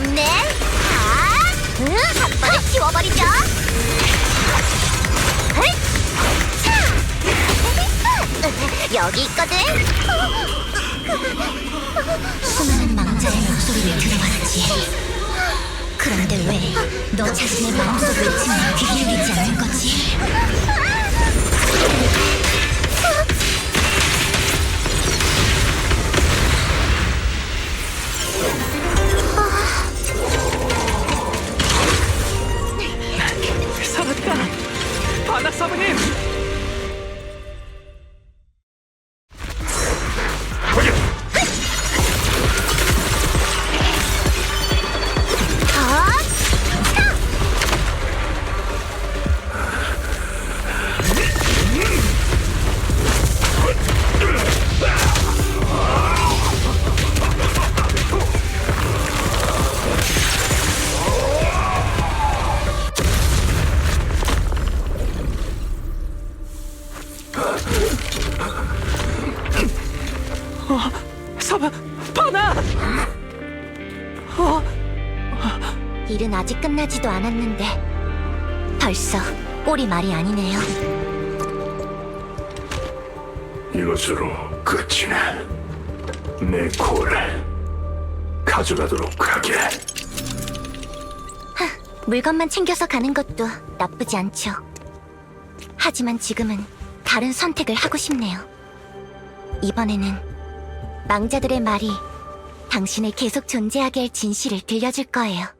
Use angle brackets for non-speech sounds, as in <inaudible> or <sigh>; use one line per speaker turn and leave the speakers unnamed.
없네. 아, 응, 한 번에 치워버리죠. 헐! 차! <laughs> 여기 있거든. 수많은 망자의 목소리를 들어봤지. 그런데 왜 너 자신의 마음속 외침에 귀 기울이지 않는 거지?
바나 사부 사부! 바나!
일은 아직 끝나지도 않았는데 벌써 꼴이 말이 아니네요.
이것으로 끝이네. 내 코를 가져가도록 하게.
물건만 챙겨서 가는 것도 나쁘지 않죠. 하지만 지금은 다른 선택을 하고 싶네요. 이번에는 망자들의 말이 당신을 계속 존재하게 할 진실을 들려줄 거예요.